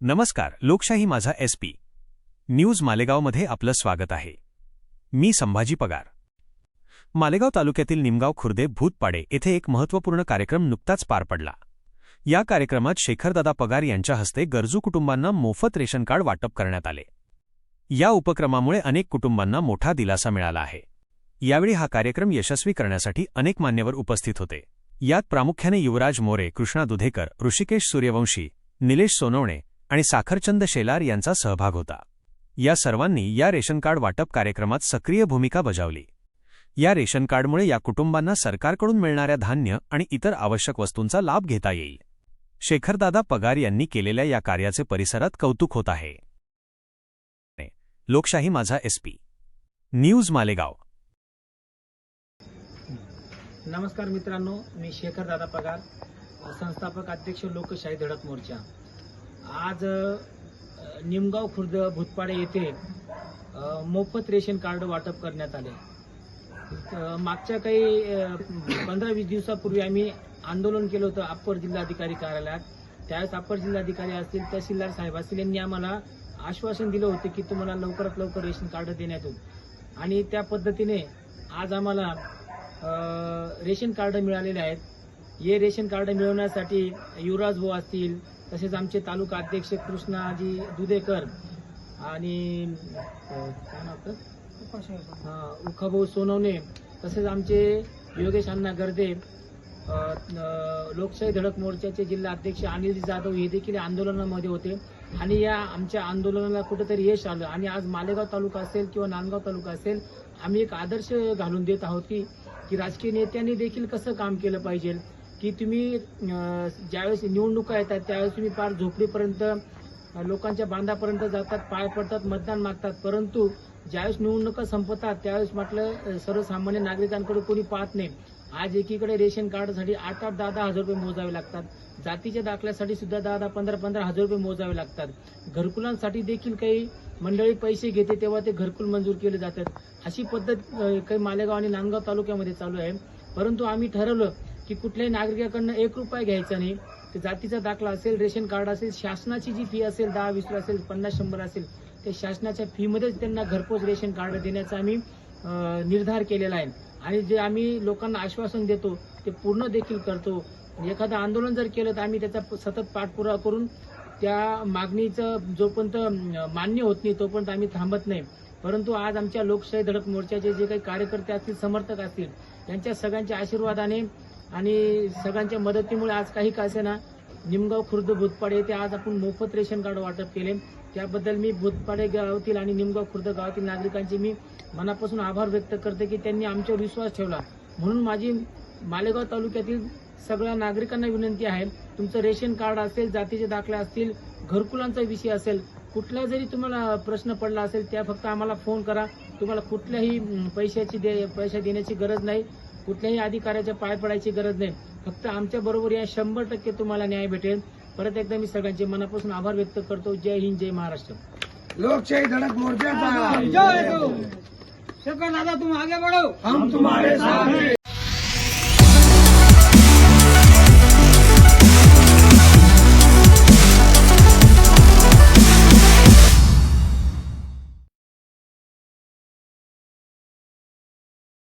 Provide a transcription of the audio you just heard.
नमस्कार लोकशाही माझा एस पी. न्यूज मालेगावमध्ये आपलं स्वागत आहे. मी संभाजी पगार. मालेगाव तालुक्यातील निमगाव खुर्दे भूतपाडे येथे एक महत्त्वपूर्ण कार्यक्रम नुकताच पार पडला. या कार्यक्रमात शेखरदादा पगार यांच्या हस्ते गरजू कुटुंबांना मोफत रेशन कार्ड वाटप करण्यात आले. या उपक्रमामुळे अनेक कुटुंबांना मोठा दिलासा मिळाला आहे. यावेळी हा कार्यक्रम यशस्वी करण्यासाठी अनेक मान्यवर उपस्थित होते. यात प्रामुख्याने युवराज मोरे कृष्णा दुधेकर ऋषिकेश सूर्यवंशी निलेश सोनवणे आणि साखरचंद शेलार यांचा सहभाग होता. या सर्वांनी या रेशन कार्ड वाटप कार्यक्रमात सक्रिय भूमिका बजावली. या रेशन कार्डमुळे या कुटुंबांना सरकारकडून मिळणाऱ्या धान्य आणि इतर आवश्यक वस्तूंचा लाभ घेता येईल. शेखरदादा पगार यांनी केलेल्या या कार्याचे परिसरात कौतुक होत आहे. लोकशाही माझा एसपी न्यूज मालेगाव. नमस्कार मित्रांनो मी शेखरदादा पगार संस्थापक अध्यक्ष लोकशाही धडक मोर्चा. आज निमगाव खुर्द भूतपाडे येथे मोफत रेशन कार्ड वाटप करण्यात आले. मागच्या काही पंधरा वीस दिवसापूर्वी आम्ही आंदोलन केलं होतं अप्पर जिल्हाधिकारी कार्यालयात. त्यावेळेस अप्पर जिल्हाधिकारी असतील तहसीलदार साहेब असतील यांनी आम्हाला आश्वासन दिलं होतं की तुम्हाला लवकरात लवकर रेशन कार्ड देण्यात येईल. आणि त्या पद्धतीने आज आम्हाला रेशन कार्ड मिळालेले आहेत. हे रेशन कार्ड मिळवण्यासाठी युवराज भाऊ असतील तसेच आमचे तालुका अध्यक्ष कृष्णाजी दुधेकर आणि काय म्हणतात उखाभाऊ सोनवणे तसेच आमचे योगेश अण्णा गर्दे लोकशाही धडक मोर्चाचे जिल्हा अध्यक्ष अनिल जाधव हे देखील आंदोलनामध्ये होते. आणि या आमच्या आंदोलनाला कुठेतरी यश आलं. आणि आज मालेगाव तालुका असेल किंवा नांदगाव तालुका असेल आम्ही एक आदर्श घालून देत आहोत की की राजकीय नेत्यांनी देखील कसं काम केलं पाहिजे? की तुम्ही ज्यावेळेस निवडणुका येतात त्यावेळेस तुम्ही पार झोपडीपर्यंत लोकांच्या बांधापर्यंत जातात पाय पडतात मतदान मागतात. परंतु ज्यावेळेस निवडणुका संपतात त्यावेळेस म्हटलं सर्वसामान्य नागरिकांकडे कोणी पाहत नाही. आज एकीकडे रेशन कार्डसाठी आठ आठ दहा दहा हजार रुपये मोजावे लागतात. जातीच्या दाखल्यासाठी सुद्धा दहा दहा पंधरा पंधरा हजार रुपये मोजावे लागतात. घरकुलांसाठी देखील काही मंडळी पैसे घेते तेव्हा ते घरकुल मंजूर केले जातात. अशी पद्धत काही मालेगाव आणि नांदगाव तालुक्यामध्ये चालू आहे. परंतु आम्ही ठरवलं की कुठल्याही नागरिकाकडनं एक रुपया घ्यायचा नाही. ते जातीचा दाखला असेल रेशन कार्ड असेल शासनाची जी फी असेल दहा वीस असेल पन्नास शंभर असेल त्या शासनाच्या फीमध्येच त्यांना घरपोच रेशन कार्ड देण्याचा आम्ही निर्धार केलेला आहे. आणि जे आम्ही लोकांना आश्वासन देतो ते पूर्ण देखील करतो. एखादं आंदोलन जर केलं तर आम्ही त्याचा सतत पाठपुरावा करून त्या मागणीचं जोपर्यंत मान्य होत नाही तोपर्यंत आम्ही थांबत नाही. परंतु आज आमच्या लोकशाही धडक मोर्चाचे जे काही कार्यकर्ते असतील समर्थक असतील त्यांच्या सगळ्यांच्या आशीर्वादाने आणि सगळ्यांच्या मदतीमुळे आज काही कासेना निमगाव खुर्द भूतपाडे येथे आज आपण मोफत रेशन कार्ड वाटप केले. त्याबद्दल मी भूतपाडे गावातील आणि निमगाव खुर्द गावातील नागरिकांचे मी मनापासून आभार व्यक्त करते की त्यांनी आमच्यावर विश्वास ठेवला. म्हणून माझी मालेगाव तालुक्यातील सगळ्या नागरिकांना विनंती आहे तुमचं रेशन कार्ड असेल जातीचे दाखले असतील घरकुलांचा विषय असेल कुठला जरी तुम्हाला प्रश्न पडला असेल त्या फक्त आम्हाला फोन करा. तुम्हाला कुठल्याही पैशाची दे पैसा देण्याची गरज नाही. कुठल्याही अधिकाऱ्याच्या पाय पडायची गरज नाही. फक्त आमच्या बरोबर या शंभर टक्के तुम्हाला न्याय भेटेल. परत एकदा मी सगळ्यांचे मनापासून आभार व्यक्त करतो. जय हिंद जय महाराष्ट्र. लोकशाही धड़क मोर्चा दादा तुम आगे बढ़ो. हम तुम्हारे साथ हैं.